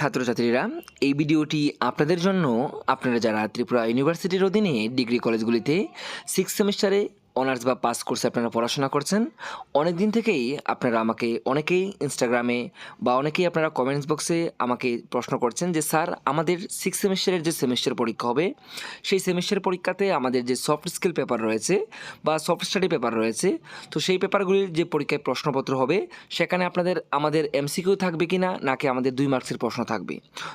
ছাত্রছাত্রীরা এই ভিডিওটি আপনাদের জন্য। আপনারা যারা ত্রিপুরা ইউনিভার্সিটির অধীনে ডিগ্রি কলেজগুলিতে সিক্স সেমিস্টারে অনার্স বা পাস কোর্সে আপনারা পড়াশোনা করছেন অনেক দিন থেকেই আপনারা আমাকে অনেকেই ইনস্টাগ্রামে বা অনেকেই আপনারা কমেন্টস বক্সে আমাকে প্রশ্ন করছেন যে, স্যার, আমাদের সিক্স সেমিস্টারের যে সেমিস্টার পরীক্ষা হবে, সেই সেমিস্টার পরীক্ষাতে আমাদের যে সফট স্কিল পেপার রয়েছে বা সফট স্টাডি পেপার রয়েছে, তো সেই পেপারগুলির যে পরীক্ষায় প্রশ্নপত্র হবে, সেখানে আপনাদের, আমাদের এমসিকিউ থাকবে কি না নাকি আমাদের দুই মার্কসের প্রশ্ন থাকবে?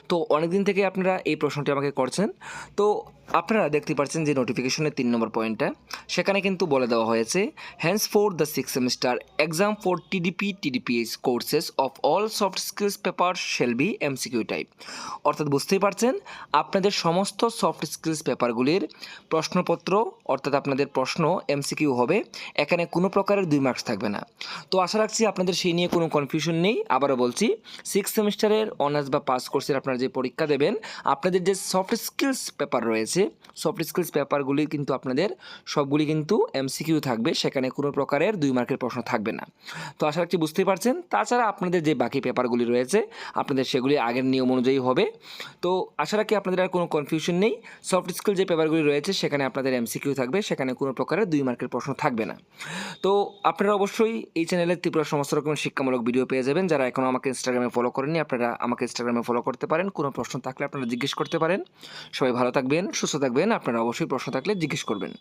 তো অনেক দিন থেকে আপনারা এই প্রশ্নটি আমাকে করছেন, তো আপনারা দেখতে পাচ্ছেন যে নোটিফিকেশনের তিন নম্বর পয়েন্টটা সেখানে কিন্তু বলে দেওয়া হয়েছে hence for the six semester exam for TDP TDPS courses of all soft skills paper shall be MCQ type অর্থাৎ বুঝতেই পারছেন, আপনাদের সমস্ত সফট স্কিলস পেপারগুলির প্রশ্নপত্র, অর্থাৎ আপনাদের প্রশ্ন এমসিকিউ হবে, এখানে কোনো প্রকারের দুই মার্কস থাকবে না। তো আশা রাখছি আপনাদের সেই নিয়ে কোনো কনফিউশন নেই। আবারও বলছি সিক্স সেমিস্টারের অনার্স বা পাস কোর্সের আপনারা যে পরীক্ষা দেবেন, আপনাদের যে সফট স্কিলস পেপার রয়েছে সফট স্কিলস পেপারগুলি কিন্তু আপনাদের সবগুলি কিন্তু এমসিকিউ থাকবে, সেখানে কোনো প্রকারের দুই মার্কের প্রশ্ন থাকবে না। তো আশা রাখছি বুঝতেই পারছেন। তাছাড়া আপনাদের যে বাকি পেপারগুলি রয়েছে, আপনাদের সেগুলি আগের নিয়ম অনুযায়ী হবে। তো আশা রাখি আপনাদের আর কোনো কনফিউশন নেই। সফট স্কিল যে পেপারগুলি রয়েছে, সেখানে আপনাদের এমসিকিউ থাকবে, সেখানে কোনো প্রকারের দুই মার্কের প্রশ্ন থাকবে না। তো আপনারা অবশ্যই এই চ্যানেলে ত্রিপুরা সমস্ত রকমের শিক্ষামূলক ভিডিও পেয়ে যাবেন। যারা এখনও আমাকে ইনস্টাগ্রামে ফলো করেননি, আপনারা আমাকে ইনস্টাগ্রামে ফলো করতে পারেন। কোনো প্রশ্ন থাকলে আপনারা জিজ্ঞেস করতে পারেন। সবাই ভালো থাকবেন, সুস্থ থাকবেন। আপনারা অবশ্যই প্রশ্ন থাকলে জিজ্ঞেস করবেন।